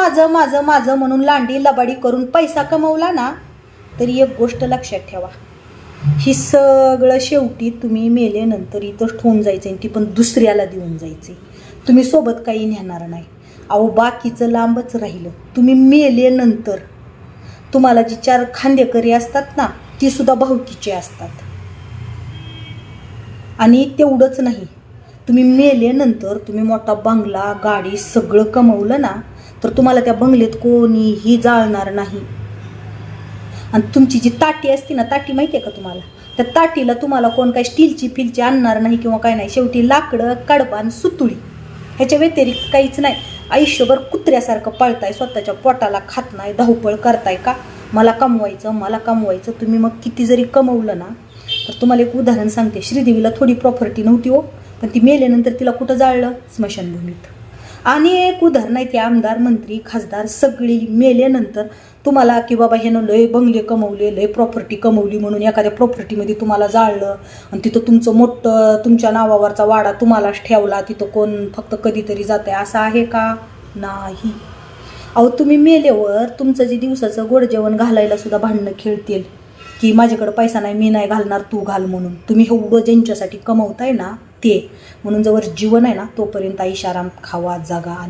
माझं माझं माझं म्हणून लांडी लबाडी करून पैसा कमवला ना तरी एक गोष्ट लक्षात ठेवा. ही सगळं शेवटी तुम्ही मेल्यानंतर इथं ठेवून जायचं आणि ती पण दुसऱ्याला देऊन जायचे. तुम्ही सोबत काही नेणार नाही. अहो बाकीचं लांबच राहिलं. तुम्ही मेल्यानंतर तुम्हाला जी चार खांदेकरी असतात ना ती सुद्धा भावकीची असतात. आणि तेवढंच नाही. तुम्ही मेल्यानंतर तुम्ही मोठा बंगला गाडी सगळं कमवलं ना तर तुम्हाला त्या बंगलेत कोणीही जाळणार नाही. आणि तुमची जी ताटी असते ना ताटी माहिती आहे का तुम्हाला? त्या ताटीला तुम्हाला कोण काही स्टीलची फिलची आणणार नाही किंवा काय नाही. शेवटी लाकडं कडबान सुतुळी ह्याच्या व्यतिरिक्त काहीच नाही. आयुष्यभर कुत्र्यासारखं पाळताय स्वतःच्या पोटाला खात नाही धावपळ करताय का? मला कमवायचं मला कमवायचं तुम्ही मग किती जरी कमवलं ना तर तुम्हाला एक उदाहरण सांगते. श्रीदेवीला थोडी प्रॉपर्टी नव्हती हो पण ती मेल्यानंतर तिला कुठं जाळलं? स्मशानभूमीत. आणि एक उदाहरण आहे ते आमदार मंत्री खासदार सगळी मेल्यानंतर तुम्हाला की बाबा ह्यानं लय बंगले कमवले लय प्रॉपर्टी कमवली म्हणून एखाद्या प्रॉपर्टीमध्ये तुम्हाला जाळलं आणि तिथं तुमचं मोठं तुमच्या नावावरचा वाडा तुम्हालाच ठेवला तिथं कोण फक्त कधीतरी जात आहे असं आहे का? नाही. अहो तुम्ही मेल्यावर तुमचं जे दिवसाचं गोड जेवण घालायला सुद्धा भांडणं खेळतील. की माझ्याकडं पैसा नाही मी नाही घालणार तू घाल म्हणून. तुम्ही एवढं ज्यांच्यासाठी कमवताय ना ते. म्हणून जवळ जीवन आहे ना तोपर्यंत ऐशाराम खावा जागा आणि